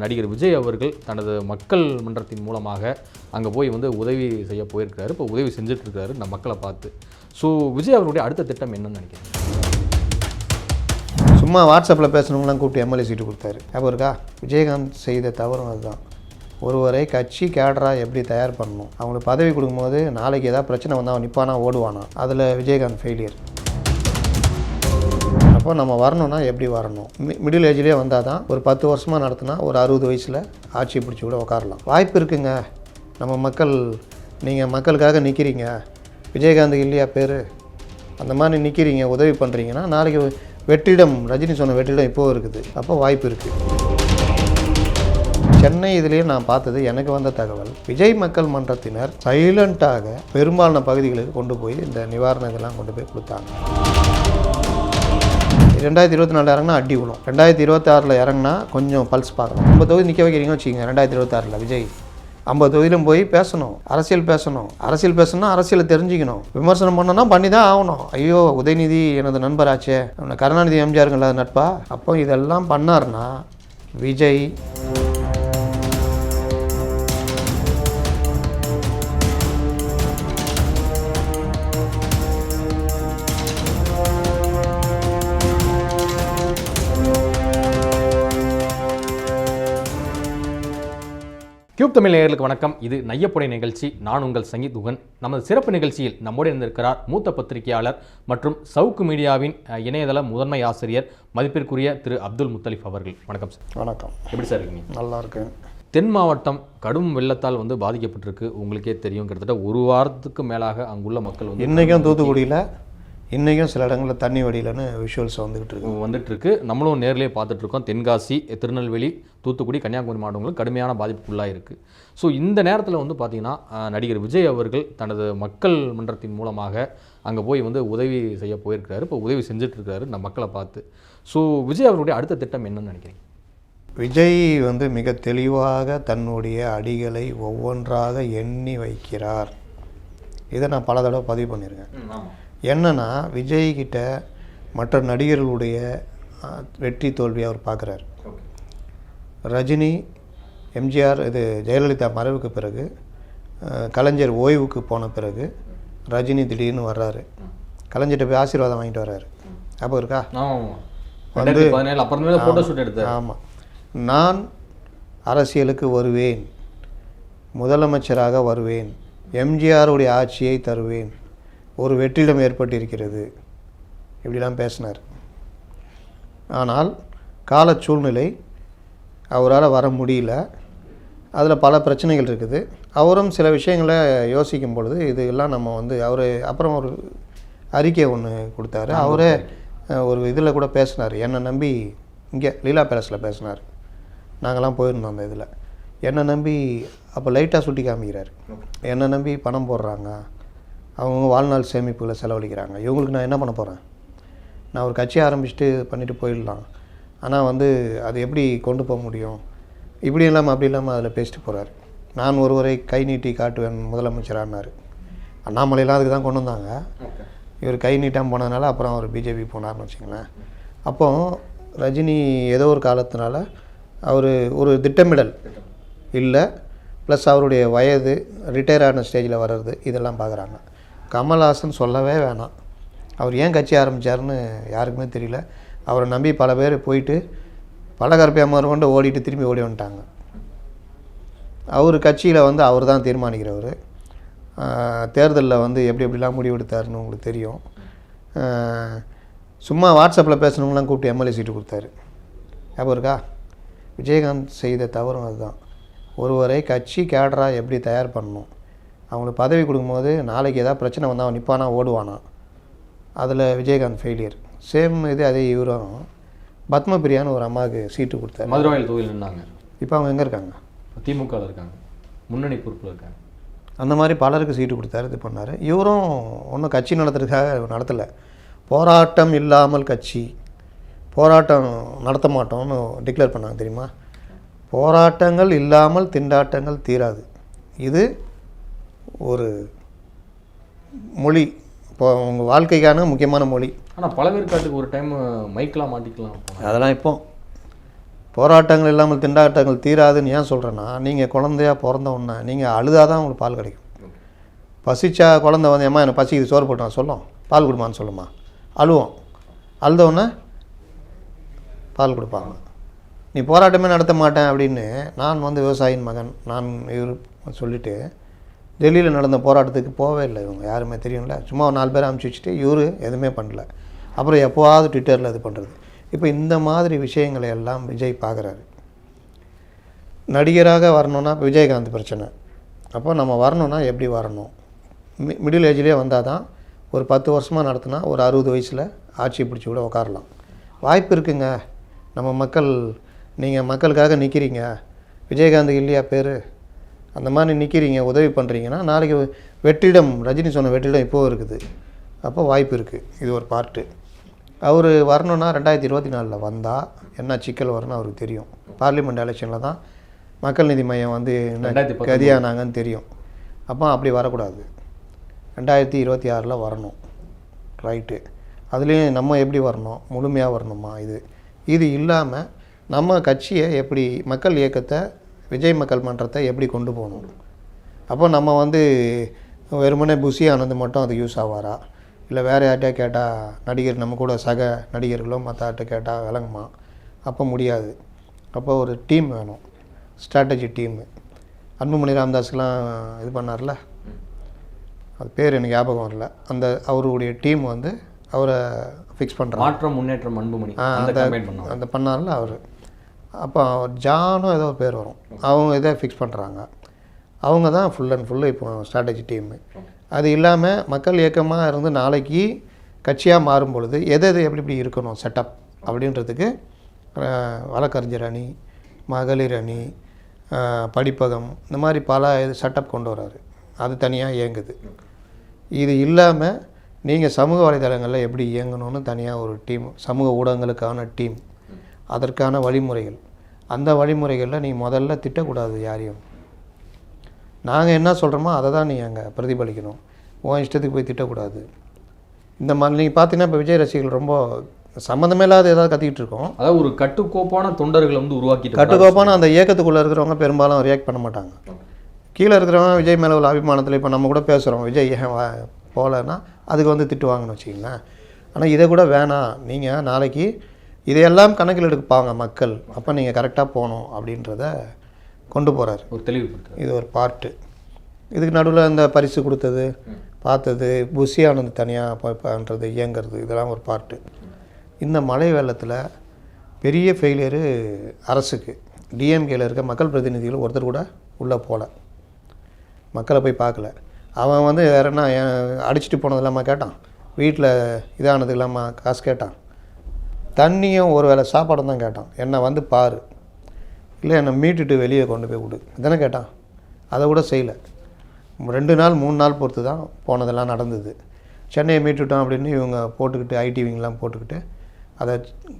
நடிகர் விஜய் அவர்கள் தனது மக்கள் மன்றத்தின் மூலமாக அங்கே போய் வந்து உதவி செய்ய போயிருக்கிறாரு இப்போ உதவி செஞ்சுட்ருக்காரு இந்த மக்களை பார்த்து. ஸோ விஜய் அவருடைய அடுத்த திட்டம் என்னன்னு நினைக்கிறேன் சும்மா வாட்ஸ்அப்பில் பேசணுங்களாம் கூப்பிட்டு எம்எல்ஏ சீட்டு கொடுத்தாரு. அப்போ இருக்கா? விஜயகாந்த் செய்த தவறும் அதுதான். ஒருவரை கட்சி கேடராக எப்படி தயார் பண்ணணும்? அவங்களுக்கு பதவி கொடுக்கும்போது நாளைக்கு ஏதாவது பிரச்சனை வந்தால் அவன் நிற்பானா ஓடுவானா? அதில் விஜயகாந்த் ஃபெயிலியர் அப்போ நம்ம வரணும்னா எப்படி வரணும்? மி- மிடில் ஏஜ்லேயே வந்தால் தான் ஒரு பத்து வருஷமாக நடத்தினா ஒரு அறுபது வயசில் ஆட்சி பிடிச்சி கூட உட்காரலாம் வாய்ப்பு இருக்குங்க. நம்ம மக்கள் நீங்கள் மக்களுக்காக நிற்கிறீங்க விஜயகாந்த் இல்லையா பேர்? அந்த மாதிரி நிற்கிறீங்க உதவி பண்ணுறீங்கன்னா நாளைக்கு வெற்றிடம் ரஜினி சொன்ன வெற்றிடம் இப்போது இருக்குது. அப்போ வாய்ப்பு இருக்குது சென்னை இதுலேயே நான் பார்த்தது எனக்கு வந்த தகவல் விஜய் மக்கள் மன்றத்தினர் சைலண்ட்டாக பெரும்பாலான பகுதிகளுக்கு கொண்டு போய் இந்த நிவாரணங்கள்லாம் இதெல்லாம் கொண்டு போய் கொடுத்தாங்க. ரெண்டாயிரத்தி இருபத்தி நாலு இறங்கினா அடி விழும். ரெண்டாயிரத்தி இருபத்தி ஆறில் இறங்கினா கொஞ்சம் பல்ஸ் பார்க்கலாம் ஐம்பது தொகுதி நிற்க வைக்கிறீங்கன்னு வச்சுக்கோங்க ரெண்டாயிரத்தி இருபத்தாறில் விஜய் ஐம்பது தொகுதியிலும் போய் பேசணும் அரசியல் பேசணும். அரசியல் பேசணும்னா அரசியலை தெரிஞ்சுக்கணும். விமர்சனம் பண்ணனா பண்ணி தான் ஆகணும். ஐயோ உதயநிதி எனது நண்பராச்சே. கருணாநிதி எம்ஜிஆருங்களா நட்பா? அப்போ இதெல்லாம் பண்ணாருன்னா விஜய் கியூப் தமிழ் நேயர்களுக்கு வணக்கம். இது நையப்புடை நிகழ்ச்சி. நான் உங்கள் சங்கீத் உகன் நமது சிறப்பு நிகழ்ச்சியில் நம்மோடு இருந்திருக்கிறார் மூத்த பத்திரிகையாளர் மற்றும் சவுக்கு மீடியாவின் இணையதள முதன்மை ஆசிரியர் மதிப்பிற்குரிய திரு அப்துல் முத்தலிஃப் அவர்கள். வணக்கம் சார். வணக்கம். எப்படி சார் இருக்கீங்க? நல்லா இருக்கேன் தென் மாவட்டம் கடும் வெள்ளத்தால் வந்து பாதிக்கப்பட்டிருக்கு. உங்களுக்கே தெரியும். கிட்டத்தட்ட ஒரு வாரத்துக்கு மேலாக அங்குள்ள மக்கள் வந்து இன்றைக்கும் தூத்துக்குடியில் இன்றைக்கும் சில இடங்களில் தண்ணி வடியலன்னு விஷுவல்ஸ் வந்துக்கிட்டு இருக்கு. வந்துட்டு இருக்கு. நம்மளும் நேர்லயே பார்த்துட்டு இருக்கோம். தென்காசி திருநெல்வேலி தூத்துக்குடி கன்னியாகுமரி மாவட்டங்களும் கடுமையான பாதிப்புக்குள்ளாக இருக்கு. ஸோ இந்த நேரத்தில் வந்து பார்த்தீங்கன்னா நடிகர் விஜய் அவர்கள் தனது மக்கள் மன்றத்தின் மூலமாக அங்கே போய் வந்து உதவி செய்ய போயிருக்காரு இப்போ உதவி செஞ்சுட்டு இருக்காரு நம்ம மக்களை பார்த்து. ஸோ விஜய் அவருடைய அடுத்த திட்டம் என்னன்னு நினைக்கிறீங்க? விஜய் வந்து மிக தெளிவாக தன்னுடைய அடிகளை ஒவ்வொன்றாக எண்ணி வைக்கிறார். இதை நான் பல தடவை பதிவு பண்ணியிருக்கேன். என்னன்னா விஜய் கிட்ட மற்ற நடிகர்களுடைய வெற்றி தோல்வி அவர் பார்க்குறாரு ரஜினி எம்ஜிஆர் இது ஜெயலலிதா மறைவுக்கு பிறகு கலைஞர் ஓய்வுக்கு போன பிறகு ரஜினி திடீர்னு வர்றாரு. கலைஞர்கிட்ட போய் ஆசீர்வாதம் வாங்கிட்டு வர்றாரு. அப்போ இருக்கா? வந்து ஆமாம் நான் அரசியலுக்கு வருவேன். முதலமைச்சராக வருவேன். எம்ஜிஆருடைய ஆட்சியை தருவேன். ஒரு வெற்றிடம் ஏற்பட்டிருக்கிறது. இப்படிலாம் பேசினார். ஆனால் கால சூழ்நிலை அவரால் வர முடியல. அதில் பல பிரச்சனைகள் இருக்குது. அவரும் சில விஷயங்களை யோசிக்கும் பொழுது இதெல்லாம் நம்ம வந்து அவர் அப்புறம் ஒரு அறிக்கை ஒன்று கொடுத்தாரு. அவரே ஒரு இதில் கூட பேசினார். என்னை நம்பி இங்கே லீலா பேலஸில் பேசினார். நாங்கள்லாம் போயிருந்தோம் அந்த இதில். என்னை நம்பி அப்போ லைட்டாக சுட்டி காமிக்கிறார். என்னை நம்பி பணம் போடுறாங்க. அவங்க வாழ்நாள் சேமிப்புகளை செலவழிக்கிறாங்க. இவங்களுக்கு நான் என்ன பண்ண போகிறேன் நான் ஒரு கட்சி ஆரம்பிச்சுட்டு பண்ணிட்டு போயிடலாம். ஆனால் வந்து அது எப்படி கொண்டு போக முடியும்? இப்படி இல்லாமல் அப்படி இல்லாமல் அதில் பேசிட்டு போகிறார் நான் ஒருவரை கை நீட்டி காட்டுவேன் முதலமைச்சரானார் அண்ணாமலையெல்லாம் அதுக்கு தான் கொண்டு வந்தாங்க. இவர் கை நீட்டாமல் போனதுனால அப்புறம் அவர் பிஜேபி போனார்னு வச்சுங்களேன் அப்போ ரஜினி ஏதோ ஒரு காலத்தினால அவர் ஒரு திட்டமிடல் இல்லை ப்ளஸ் அவருடைய வயது ரிட்டையர் ஆன ஸ்டேஜில் வர்றது இதெல்லாம் பார்க்குறாங்க கமல்ஹாசன் சொல்லவே வேணாம். அவர் ஏன் கட்சி ஆரம்பித்தார்னு யாருக்குமே தெரியல. அவரை நம்பி பல பேர் போயிட்டு பலகரப்பையா கொண்டு ஓடிட்டு திரும்பி ஓடி வந்துட்டாங்க. அவர் கட்சியில் வந்து அவர் தான் தீர்மானிக்கிறவர். தேர்தலில் வந்து எப்படி எப்படிலாம் முடிவு எடுத்தாருன்னு உங்களுக்கு தெரியும். சும்மா வாட்ஸ்அப்பில் பேசணுங்களாம் கூப்பிட்டு எம்எல்ஏ சீட்டு கொடுத்தாரு. ஞாபகம் இருக்கா? விஜயகாந்த் செய்த தவறும் அதுதான். ஒருவரை கட்சி கேடராக எப்படி தயார் பண்ணணும்? அவங்களுக்கு பதவி கொடுக்கும்போது நாளைக்கு ஏதாவது பிரச்சனை வந்தால் அவன் நிற்பானா ஓடுவானா. அதில் விஜயகாந்த் ஃபெயிலியர் சேம் இது அதே இவரும். பத்மபிரியான்னு ஒரு அம்மாவுக்கு சீட்டு கொடுத்தாரு. மதுரவாயில் தொகுதியில் நின்னாங்க. இப்போ அவங்க எங்கே இருக்காங்க? திமுகவில் இருக்காங்க. முன்னணி பொறுப்பில் இருக்காங்க. அந்த மாதிரி பலருக்கு சீட்டு கொடுத்தாரு இது பண்ணார். இவரும் ஒன்றும் கட்சி நடத்துறதுக்காக நடத்தலை. போராட்டம் இல்லாமல் கட்சி. போராட்டம் நடத்த மாட்டோம்னு டிக்ளேர் பண்ணாங்க தெரியுமா? போராட்டங்கள் இல்லாமல் திண்டாட்டங்கள் தீராது. இது ஒரு மொழி இப்போ உங்கள் வாழ்க்கைக்கான முக்கியமான மொழி. ஆனால் பழவேற்காட்டுக்கு ஒரு டைம் மைக்கெலாம் மாட்டிக்கலாம். அதெல்லாம் இப்போ போராட்டங்கள் இல்லாமல் திண்டாட்டங்கள் தீராதுன்னு ஏன் சொல்கிறேன்னா நீங்கள் குழந்தையா பிறந்த உடனே நீங்கள் அழுதாதான் உங்களுக்கு பால் கிடைக்கும். பசிச்சா குழந்தை வந்து ஏம்மா எனக்கு பசிக்குது சோறு போட்டான் சொல்லும் பால் கொடுமான்னு சொல்லுமா அழுவோம். அழுதவுடனே பால் கொடுப்பாங்க. நீ போராட்டமே நடத்த மாட்டேன் அப்படின்னு நான் வந்து விவசாயியின் மகன் நான் இவர் சொல்லிட்டு டெல்லியில் நடந்த போராட்டத்துக்கு போகவே இல்லை இவங்க யாருமே தெரியும்ல. சும்மா ஒரு நாலு பேர் அமுச்சு வச்சுட்டு இவர் எதுவுமே பண்ணல. அப்புறம் எப்போவாவது ட்விட்டரில் இது பண்ணுறது இப்போ இந்த மாதிரி விஷயங்களை எல்லாம் விஜய் பார்க்குறாரு. நடிகராக வரணும்னா விஜயகாந்த் பிரச்சனை. அப்போ நம்ம வரணும்னா எப்படி வரணும்? மி மிடில் ஏஜ்லேயே வந்தால் தான் ஒரு பத்து வருஷமாக நடத்தினா ஒரு அறுபது வயசில் ஆட்சி பிடிச்சி கூட உட்காரலாம் வாய்ப்பு இருக்குங்க. நம்ம மக்கள் நீங்கள் மக்களுக்காக நிற்கிறீங்க விஜயகாந்த் இல்லையா பேர்? அந்த மாதிரி நிற்கிறீங்க உதவி பண்ணுறீங்கன்னா நாளைக்கு வெற்றிடம் ரஜினி சொன்ன வெற்றிடம் இப்போவும் இருக்குது. அப்போ வாய்ப்பு இருக்குது இது ஒரு பார்ட்டு அவர் வரணும்னா ரெண்டாயிரத்தி இருபத்தி நாலில் வந்தால் என்ன சிக்கல் வரும்னு அவருக்கு தெரியும். பார்லிமெண்ட் எலெக்ஷனில் தான் மக்கள் நீதி மையம் வந்து என்ன. கதியானாங்கன்னு தெரியும். அப்போ அப்படி வரக்கூடாது. ரெண்டாயிரத்தி இருபத்தி ஆறில் வரணும். ரைட்டு அதுலேயும் நம்ம எப்படி வரணும்? முழுமையாக வரணுமா இது? இது இல்லாமல் நம்ம கட்சியை எப்படி மக்கள் இயக்கத்தை விஜய் மக்கள் மன்றத்தை எப்படி கொண்டு போகணும்? அப்போ நம்ம வந்து வெறுமனே புஷி ஆனது மட்டும் அது யூஸ் ஆவாரா? இல்லை வேறு யார்கிட்டயா கேட்டால் நடிகர் நம்ம கூட சக நடிகர்களோ மற்ற கேட்டால் விளங்குமா? அப்போ முடியாது. அப்போ ஒரு டீம் வேணும். Strategy team. அன்புமணி ராமதாஸ்லாம் இது பண்ணார்ல? அது பேர் எனக்கு ஞாபகம் வரல. அந்த அவருடைய டீம் வந்து அவரை ஃபிக்ஸ் பண்ணுறாங்க மாற்றம் முன்னேற்றம் அன்புமணி. அந்த அந்த பண்ணார்ல அவர். அப்போ ஜானும் ஜானோ ஏதோ ஒரு பேர் வரும். அவங்க இதை ஃபிக்ஸ் பண்ணுறாங்க அவங்க தான் ஃபுல் அண்ட் ஃபுல்லு இப்போ ஸ்ட்ராட்டஜி டீமு அது இல்லாமல் மக்கள் இயக்கமாக இருந்து நாளைக்கு கட்சியாக மாறும் பொழுது எது எது எப்படி எப்படி இருக்கணும் செட்டப் அப்படின்றதுக்கு வழக்கறிஞர் அணி மகளிர் அணி படிப்பகம் இந்த மாதிரி பல இது செட்டப் கொண்டு வராரு. அது தனியாக இயங்குது. இது இல்லாமல் நீங்கள் சமூக வலைதளங்களில் எப்படி இயங்கணும்னு தனியாக ஒரு டீம் சமூக ஊடகங்களுக்கான டீம் அதற்கான வழிமுறைகள். அந்த வழிமுறைகளில் நீ முதல்ல திட்டக்கூடாது யாரையும். நாங்கள் என்ன சொல்கிறோமோ அதை தான் நீ அங்கே பிரதிபலிக்கணும். உன் இஷ்டத்துக்கு போய் திட்டக்கூடாது. இந்த மாதிரி நீங்கள் பார்த்தீங்கன்னா இப்போ விஜய் ரசிகர்கள் ரொம்ப சம்மந்தமே இல்லாத ஏதாவது கத்திக்கிட்டு இருக்கோம். அதாவது ஒரு கட்டுக்கோப்பான தொண்டர்களை வந்து உருவாக்கிட்டு கட்டுக்கோப்பான அந்த இயக்கத்துக்குள்ளே இருக்கிறவங்க பெரும்பாலும் ரியாக்ட் பண்ண மாட்டாங்க. கீழே இருக்கிறவங்க விஜய் மேலே உள்ள அபிமானத்தில் இப்போ நம்ம கூட பேசுகிறோம் விஜய் ஏன் வா போகலன்னா அதுக்கு வந்து திட்டுவாங்கன்னு வச்சிங்களேன் ஆனால் இதை கூட வேணாம். நீங்கள் நாளைக்கு இதையெல்லாம் கணக்கில் எடுப்பாங்க மக்கள். அப்போ நீங்கள் கரெக்டாக போகணும் அப்படின்றத கொண்டு போகிறாரு ஒரு தெளிவுபடுத்துறாரு. இது ஒரு பார்ட்டு இதுக்கு நடுவில் இந்த பரிசு கொடுத்தது பார்த்தது புஷியானது தனியாக பண்ணுறது இயங்கிறது இதெல்லாம் ஒரு பார்ட்டு இந்த மழை வெள்ளத்தில் பெரிய ஃபெயிலியரு அரசுக்கு டிஎம்கேல இருக்க மக்கள் பிரதிநிதிகள் ஒருத்தர் கூட உள்ளே போகல மக்களை போய் பார்க்கல. அவன் வந்து வேற என்ன அடிச்சிட்டு போனது இல்லாமல் கேட்டான். வீட்டில் இதானது இல்லாமல் காசு கேட்டான். தண்ணியும் ஒரு வேளை சாப்பாடும் தான் கேட்டான். என்னை வந்து பாரு. இல்லை என்னை மீட்டுட்டு வெளியே கொண்டு போய் விடு. இதானே கேட்டான். அதை கூட செய்யலை. ரெண்டு நாள் மூணு நாள் பொறுத்து தான் போனதெல்லாம் நடந்தது. சென்னையை மீட்டுட்டோம் அப்படின்னு இவங்க போட்டுக்கிட்டு ஐடிவிங்கெலாம் போட்டுக்கிட்டு அதை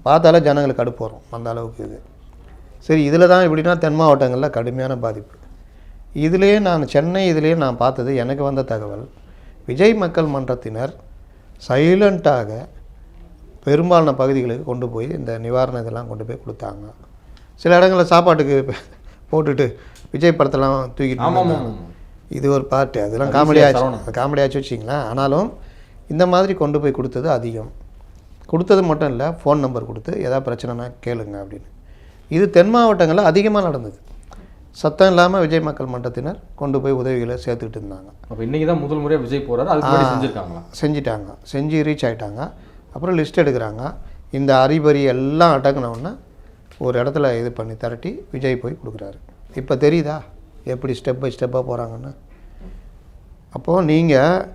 பார்த்தாலே ஜனங்களுக்கு கடுப்பு வரும் அந்த அளவுக்கு இது. சரி இதில் தான் எப்படின்னா தென் மாவட்டங்களில் கடுமையான பாதிப்பு. இதுலேயே நான் சென்னை இதுலேயே நான் பார்த்தது எனக்கு வந்த தகவல் விஜய் மக்கள் மன்றத்தினர் சைலண்ட்டாக பெரும்பாலான பகுதிகளுக்கு கொண்டு போய் இந்த நிவாரண இதெல்லாம் கொண்டு போய் கொடுத்தாங்க. சில இடங்களில் சாப்பாட்டுக்கு போட்டுட்டு விஜய் படத்தெல்லாம் தூக்கிட்டு இது ஒரு பார்ட்டு அதெல்லாம் அது காமெடி ஈஸியா ஆச்சு. சரவணன். காமெடி ஆச்சு வச்சிங்களேன் ஆனாலும் இந்த மாதிரி கொண்டு போய் கொடுத்தது அதிகம். கொடுத்தது மட்டும் இல்லை ஃபோன் நம்பர் கொடுத்து ஏதாவது பிரச்சனைனா கேளுங்க அப்படின்னு. இது தென் மாவட்டங்களில் அதிகமாக நடந்தது. சத்தம் இல்லாமல் விஜய் மக்கள் மன்றத்தினர் கொண்டு போய் உதவிகளை சேர்த்துக்கிட்டு இருந்தாங்க. அப்போ இன்னைக்கு தான் முதல் முறையாக விஜய் அதுக்கு முன்னாடி செஞ்சிருக்காங்களா? செஞ்சிட்டாங்க. செஞ்சு ரீச் ஆயிட்டாங்க. அப்புறம் லிஸ்ட் எடுக்கிறாங்க. இந்த அறிபறி எல்லாம் அடங்கின ஒரு இடத்துல இது பண்ணி திரட்டி விஜய் போய் கொடுக்குறாரு. இப்போ தெரியுதா? எப்படி ஸ்டெப் பை ஸ்டெப்பாக போகிறாங்கன்னு அப்போது நீங்கள்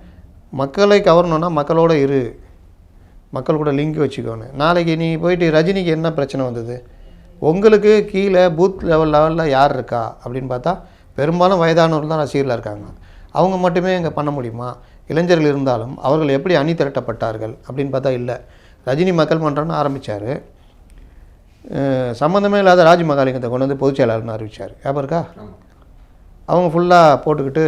மக்களை கவரணுன்னா மக்களோட இரு. மக்கள் கூட லிங்க் வச்சுக்கோணும் நாளைக்கு நீ போயிட்டு ரஜினிக்கு என்ன பிரச்சனை வந்தது? உங்களுக்கு கீழே பூத் லெவல் லெவலில் யார் இருக்கா? அப்படின்னு பார்த்தா பெரும்பாலும் வயதானவர்கள் தான் ரசிகர்களாக இருக்காங்க. அவங்க மட்டுமே இங்கே பண்ண முடியுமா? இளைஞர்கள் இருந்தாலும் அவர்கள் எப்படி அணி திரட்டப்பட்டார்கள் அப்படின்னு பார்த்தா இல்லை. ரஜினி மக்கள் மன்றம்னு ஆரம்பித்தார் சம்மந்தமே இல்லாத ராஜ் மகாலிங்கத்தை கொண்டு வந்து பொதுச் செயலாளர்னு அறிவிச்சார். ஞாபகம் இருக்கா? அவங்க ஃபுல்லாக போட்டுக்கிட்டு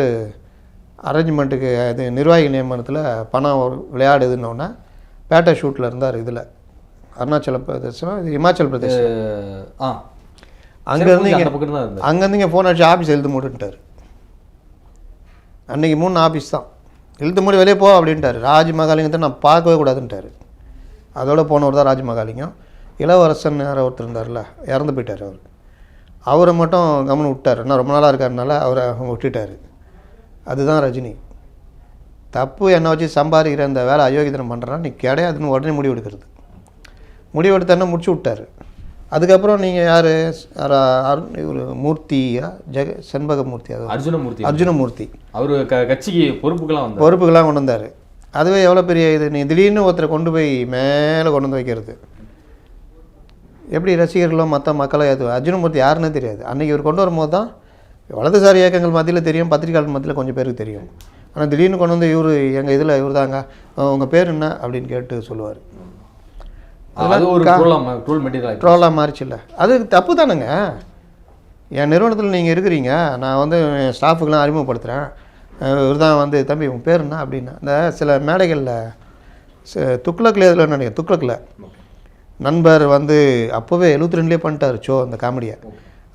அரேஞ்ச்மெண்ட்டுக்கு இது நிர்வாகி நியமனத்தில் பணம் விளையாடுதுன்னொன்னே பேட்டை ஷூட்டில் இருந்தார் இதில். அருணாச்சல பிரதேசம்? இது இமாச்சல் பிரதேசம். அஹ், ஆ அங்கேருந்து இங்கே அங்கேருந்து இங்கே ஃபோன் அடிச்சு ஆஃபீஸ் எழுத்து மூட்டுன்ட்டார். அன்னைக்கு மூணு ஆஃபீஸ் தான். இழுத்து மூடி வெளியே போ அப்படின்ட்டார். ராஜ் மகாலிங்கத்தை நான் பார்க்கவே கூடாதுன்ட்டார். அதோட போனவர் தான் ராஜ்மகாலிங்கம் இளவரசன் யாரோ ஒருத்தர் இருந்தார்ல இறந்து போயிட்டார் அவர். அவரை மட்டும் கவனம் விட்டார். இன்னும் ரொம்ப நாளாக இருக்காருனால அவரை விட்டுட்டார். அதுதான் ரஜினி. தப்பு என்னை வச்சு சம்பாதிக்கிற இந்த வேலை அயோக்கியத்தனம் பண்ணுறான் நீ கிடையாதுன்னு உடனே முடிவு எடுக்கிறது. முடிவு எடுத்தோன்னா முடிச்சு விட்டார். அதுக்கப்புறம் நீங்கள் யார்? இவர் மூர்த்தியா? ஜெக செண்பகமூர்த்தி அது. அர்ஜுனமூர்த்தி. அர்ஜுனமூர்த்தி. அவரு க கட்சிக்கு வந்தார். பொறுப்புக்கெல்லாம் கொண்டு வந்தார். அதுவே எவ்வளோ பெரிய இது? நீ திடீர்னு ஒருத்தரை கொண்டு போய் மேலே கொண்டு வந்து வைக்கிறது. எப்படி ரசிகர்களோ மற்ற மக்களோ ஏற்று அர்ஜுனமூர்த்தி யாருன்னே தெரியாது. அன்றைக்கி இவர் கொண்டு வரும்போது தான் வலதுசாரி இயக்கங்கள் மத்தியில் தெரியும் பத்திரிகையாளர் மத்தியில் கொஞ்சம் பேருக்கு தெரியும். ஆனால் திடீர்னு கொண்டு வந்து இவர் எங்கள் இதில் இவர் தாங்க உங்கள் பேர் என்ன? அப்படின்னு கேட்டு சொல்லுவார். அது ஒரு ட்ரோல் ட்ரோல் மெட்டீரியல் ட்ரோலாக மாறிச்சுல்ல. அது தப்பு தானேங்க? என் நிறுவனத்தில் நீங்கள் இருக்கிறீங்க. நான் வந்து என் ஸ்டாஃபுக்கெலாம் அறிமுகப்படுத்துகிறேன் இவர் தான் வந்து தம்பி உன் பேர் என்ன? அப்படின்னா. இந்த சில மேடைகளில் துக்ளக்கில் இதில் நினைக்கிறேன் துக்ளக்கில் நண்பர் வந்து அப்போவே எழுபத்தி ரெண்டுலேயே பண்ணிட்டார் ஷோ அந்த காமெடியை.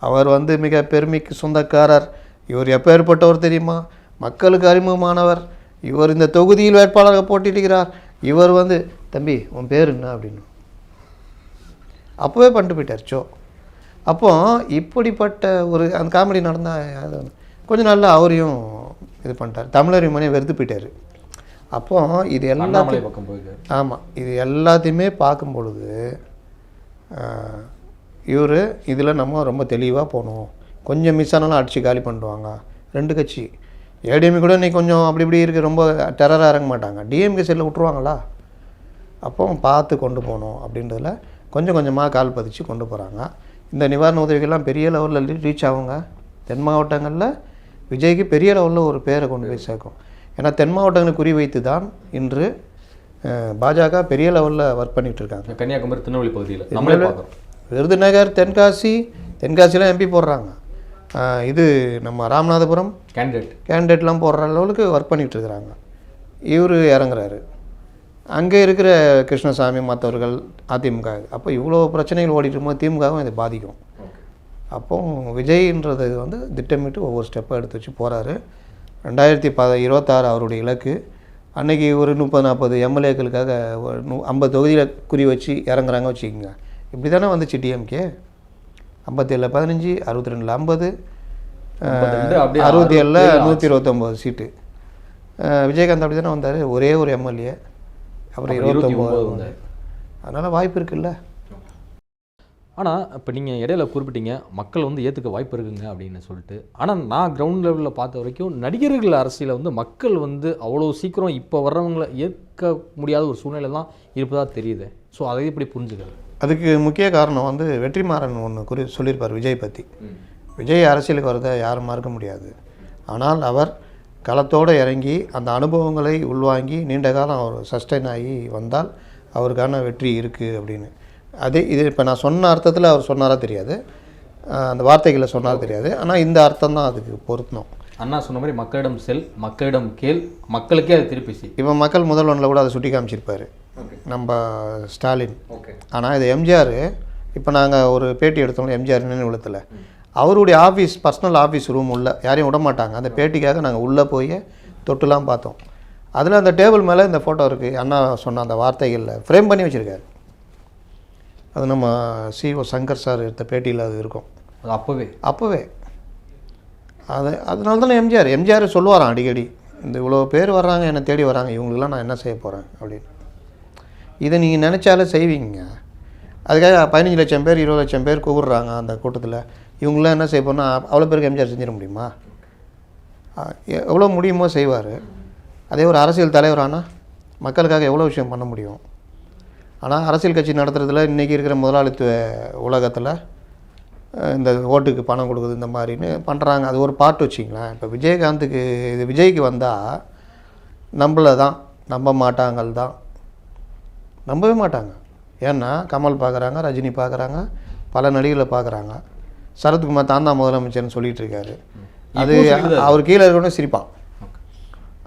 அவர் வந்து மிக பெருமைக்கு சொந்தக்காரர். இவர் எப்போ ஏற்பட்டவர் தெரியுமா? மக்களுக்கு அறிமுகமானவர். இவர் இந்த தொகுதியில் வேட்பாளராக போட்டியிடுகிறார். இவர் வந்து தம்பி உன் பேர் என்ன? அப்படின்னு. அப்போவே பண்ணிட்டு போயிட்டார் ஷோ அப்போ இப்படிப்பட்ட ஒரு அந்த காமெடி நடந்தால் கொஞ்ச நாள்ல அவரையும் இது பண்ணிட்டார். தமிழர் மனையை வெறுத்து போயிட்டார். அப்போ இது எல்லாத்தையும் பக்கம் போயிருக்காரு. ஆமாம் இது எல்லாத்தையுமே பார்க்கும் பொழுது இவர் இதில் நம்ம ரொம்ப தெளிவாக போகணும். கொஞ்சம் மிஸ் ஆனாலும் அடித்து காலி பண்ணிடுவாங்க. ரெண்டு கட்சி. ஏடிஎம்கே கூட இன்னைக்கு கொஞ்சம் அப்படி இப்படி இருக்கு ரொம்ப டெரராக இறங்க மாட்டாங்க. டிஎம்கே சைடில் விட்ருவாங்களா அப்போ பார்த்து கொண்டு போகணும் அப்படின்றதுல கொஞ்சம் கொஞ்சமாக கால் பதிச்சு கொண்டு போகிறாங்க இந்த நிவாரண உதவிகள்லாம் பெரிய லெவலில் ரீச் ஆகுங்க. தென் மாவட்டங்களில் விஜய்க்கு பெரிய லெவலில் ஒரு பேரை கொண்டு போய் சேர்க்கும். ஏன்னா தென் மாவட்டங்களை குறிவைத்து தான் இன்று பாஜக பெரிய லெவலில் ஒர்க் பண்ணிட்டு இருக்காங்க. கன்னியாகுமரி திருநெல்வேலி பகுதியில். நம்மளே பார்க்குறோம். விருதுநகர் தென்காசி தென்காசிலாம் எம்பி போடுறாங்க. இது நம்ம ராமநாதபுரம் கேண்டிடேட் கேண்டிடேட்லாம் போடுற லெவலுக்கு ஒர்க் பண்ணிட்டு இருக்கிறாங்க. இவர் இறங்குறாரு. அங்கே இருக்கிற கிருஷ்ணசாமி மற்றவர்கள் அதிமுக. அப்போ இவ்வளோ பிரச்சனைகள் ஓடிட்டு இருக்கும்போது திமுகவும் இதை பாதிக்கும். அப்போ விஜய்ன்றது வந்து திட்டமிட்டு ஒவ்வொரு ஸ்டெப்பாக எடுத்து வச்சு போகிறாரு ரெண்டாயிரத்தி ப இருபத்தாறு அவருடைய இலக்கு. அன்னைக்கு ஒரு முப்பது நாற்பது எம்எல்ஏக்களுக்காக ஐம்பது தொகுதியில் குறி வச்சு இறங்குறாங்க வச்சுக்கோங்க. இப்படி தானே வந்துச்சு டிஎம்கே ஐம்பத்தேழில் பதினஞ்சு அறுபத்தி ரெண்டில் ஐம்பது அறுபத்தி ஏழில் நூற்றி இருபத்தொம்போது சீட்டு. விஜயகாந்த் அப்படி தானே வந்தார்? ஒரே ஒரு எம்எல்ஏ. அப்புறம் அப்புறம் இருபத்தி இருபத்தொம்போது வந்தாரு. அதனால் வாய்ப்பு இருக்குல்ல. ஆனால் இப்போ நீங்கள் இடையில குறிப்பிட்டீங்க மக்கள் வந்து ஏற்றுக்க வாய்ப்பு இருக்குங்க அப்படின்னு சொல்லிட்டு. ஆனால் நான் கிரவுண்ட் லெவலில் பார்த்த வரைக்கும் நடிகர்கள் அரசியலை வந்து மக்கள் வந்து அவ்வளோ சீக்கிரம் இப்போ வர்றவங்களை ஏற்க முடியாத ஒரு சூழ்நிலை தான் இருப்பதா தெரியுது. ஸோ அதை எப்படி புரிஞ்சுக்கிறது? அதுக்கு முக்கிய காரணம் வந்து வெற்றிமாறன் ஒன்று குறி சொல்லியிருப்பார் விஜய் பற்றி விஜய் அரசியலுக்கு வரதை யாரும் மறுக்க முடியாது. ஆனால் அவர் களத்தோடு இறங்கி அந்த அனுபவங்களை உள்வாங்கி நீண்ட காலம் அவர் சஸ்டைன் ஆகி வந்தால் அவருக்கான வெற்றி இருக்குது அப்படின்னு. அதே இது இப்போ நான் சொன்ன அர்த்தத்தில் அவர் சொன்னாரா தெரியாது. அந்த வார்த்தைகளை சொன்னாரா தெரியாது. ஆனால் இந்த அர்த்தம் தான் அதுக்கு பொருத்தணும் அண்ணா சொன்ன மாதிரி மக்களிடம் செல் மக்களிடம் கேள் மக்களுக்கே அதை திருப்பி செய். இப்போ மக்கள் முதல்வனில் கூட அதை சுட்டி காமிச்சிருப்பாரு. நம்ம ஸ்டாலின். ஓகே. ஆனால் இது எம்ஜிஆர் இப்போ நாங்கள் ஒரு பேட்டி எடுத்தோம் எம்ஜிஆர் நினைவுலத்தில் அவருடைய ஆஃபீஸ் பர்சனல் ஆஃபீஸ் ரூம் உள்ள யாரையும் விட மாட்டாங்க. அந்த பேட்டிக்காக நாங்கள் உள்ளே போய் தொட்டுலாம் பார்த்தோம். அதில் அந்த டேபிள் மேலே இந்த ஃபோட்டோ இருக்குது அண்ணா சொன்ன அந்த வார்த்தைகளில் ஃப்ரேம் பண்ணி வச்சுருக்காரு. அது நம்ம சிஓ சங்கர் சார் எடுத்த பேட்டியில் அது இருக்கும். அது அப்போவே? அப்போவே. அது அதனால தானே எம்ஜிஆர். எம்ஜிஆர் சொல்லுவாராம் அடிக்கடி இந்த இவ்வளோ பேர் வர்றாங்க என்னை தேடி வராங்க இவங்களுக்கெல்லாம் நான் என்ன செய்ய போகிறேன் அப்படின்னு. இதை நீங்கள் நினச்சாலே செய்வீங்க. அதுக்காக பதினஞ்சு லட்சம் பேர் இருபது லட்சம் பேர் கூப்பிடுறாங்க அந்த கூட்டத்தில். இவங்களாம் என்ன செய்ய போனால் அவ்வளோ பேருக்கு எம்ஜிஆர் செஞ்சிட முடியுமா? எ- எவ்வளோ முடியுமோ செய்வார். அதே ஒரு அரசியல் தலைவரானால் மக்களுக்காக எவ்வளோ விஷயம் பண்ண முடியும்? ஆனால் அரசியல் கட்சி நடத்துகிறதுல இன்றைக்கி இருக்கிற முதலாளித்துவ உலகத்தில் இந்த ஓட்டுக்கு பணம் கொடுக்குது இந்த மாதிரின்னு பண்ணுறாங்க அது ஒரு பார்ட் வச்சிங்களேன் இப்போ விஜயகாந்துக்கு இது விஜய்க்கு வந்தால் நம்மள தான் நம்ப மாட்டாங்கள் தான். நம்பவே மாட்டாங்க. ஏன்னா கமல் பார்க்குறாங்க ரஜினி பார்க்குறாங்க பல நடிகளை பார்க்குறாங்க சரத்குமார் தான் தான் முதலமைச்சர்னு சொல்லிட்டு இருக்காரு அது அவர் கீழே இருக்கணும் சிரிப்பான்.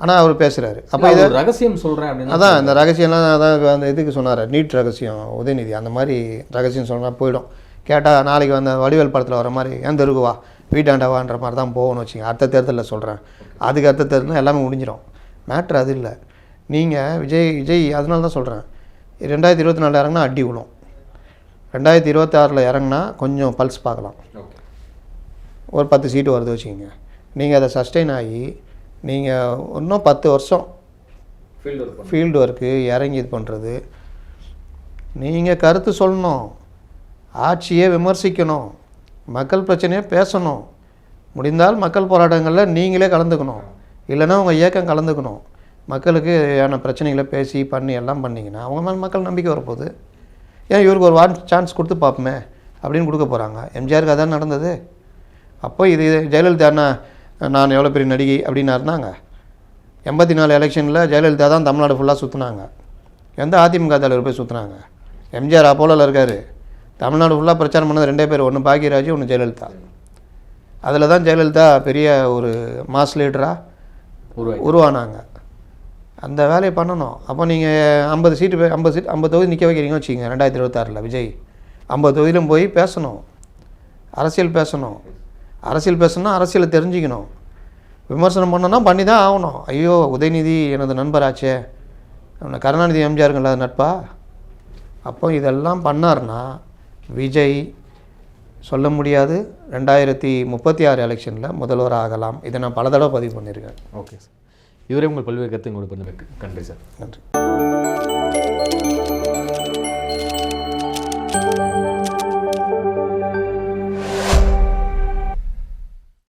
ஆனால் அவர் பேசுகிறாரு அப்போ ஒரு ரகசியம் சொல்கிறேன் அதான் இந்த ரகசியம்லாம் அதான் அந்த இதுக்கு சொன்னார் நீட் ரகசியம் உதயநிதி அந்த மாதிரி ரகசியம் சொன்னால் போயிடும். கேட்டால் நாளைக்கு வந்த வடிவேல் படத்தில் வர மாதிரி ஏன் தெருக்கு வா வீட்டாண்டவான்ற மாதிரி தான் போகணும்னு வச்சுங்க அடுத்த தேர்தலில் சொல்கிறேன் அதுக்கு அடுத்த தேர்தலில் எல்லாமே முடிஞ்சிடும். மேட்ரு அது இல்லை. நீங்கள் விஜய் விஜய் அதனால தான் சொல்கிறேன் ரெண்டாயிரத்தி இருபத்தி நாலு இறங்கினா அடி விழும் ரெண்டாயிரத்தி இருபத்தாறில் இறங்குனா கொஞ்சம் பல்ஸ் பார்க்கலாம். ஒரு பத்து சீட்டு வருது வச்சுக்கோங்க. நீங்கள் அதை சஸ்டெயின் ஆகி நீங்கள் இன்னும் பத்து வருஷம் ஃபீல்டு ஒர்க்கு இறங்கி இது பண்ணுறது நீங்கள் கருத்து சொல்லணும். ஆட்சியை விமர்சிக்கணும். மக்கள் பிரச்சனையை பேசணும். முடிந்தால் மக்கள் போராட்டங்களில் நீங்களே கலந்துக்கணும். இல்லைன்னா உங்கள் இயக்கம் கலந்துக்கணும். மக்களுக்கு ஏன பிரச்சனைகளை பேசி பண்ணி எல்லாம் பண்ணிங்கன்னா அவங்க மேலே மக்கள் நம்பிக்கை வரப்போகுது. ஏன் இவருக்கு ஒரு வான் சான்ஸ் கொடுத்து பார்ப்போமே அப்படின்னு கொடுக்க போகிறாங்க எம்ஜிஆருக்கு அதான் நடந்தது. அப்போ இது ஜெயலலிதா என்ன நான் எவ்வளோ பெரிய நடிகை அப்படின்னாருனாங்க எண்பத்தி நாலு எலெக்ஷனில் ஜெயலலிதா தான் தமிழ்நாடு ஃபுல்லாக சுற்றுனாங்க எந்த அதிமுக தலைவர் போய் சுற்றுனாங்க எம்ஜிஆர் அப்போலோவில் இருக்கார். தமிழ்நாடு ஃபுல்லாக பிரச்சாரம் பண்ணது ரெண்டே பேர் ஒன்று பாக்யராஜ் ஒன்று ஜெயலலிதா. அதில் தான் ஜெயலலிதா பெரிய ஒரு மாஸ் லீடராக உருவானாங்க. அந்த வேலையை பண்ணணும். அப்போ நீங்கள் ஐம்பது சீட்டு ஐம்பது சீட் ஐம்பது தொகுதி நிற்க வைக்கிறீங்க வச்சுக்கோங்க ரெண்டாயிரத்தி இருபத்தாறில் விஜய். ஐம்பது தொகுதியிலும் போய் பேசணும். அரசியல் பேசணும். அரசியல் பேசணும்னா அரசியலை தெரிஞ்சுக்கணும். விமர்சனம் பண்ணணும்னா பண்ணி தான் ஆகணும். ஐயோ உதயநிதி எனது நண்பராச்சே. அவனை கருணாநிதி எம்ஜிஆருங்களா நட்பா? அப்போ இதெல்லாம் பண்ணார்னா விஜய் சொல்ல முடியாது. ரெண்டாயிரத்தி முப்பத்தி ஆறு எலெக்ஷனில் முதல்வர் ஆகலாம். இதை நான் பல தடவை பதிவு பண்ணியிருக்கேன். Okay sir. இதுவரை உங்கள் பல்வேறு கருத்து உங்களுக்கு நன்றி சார். நன்றி.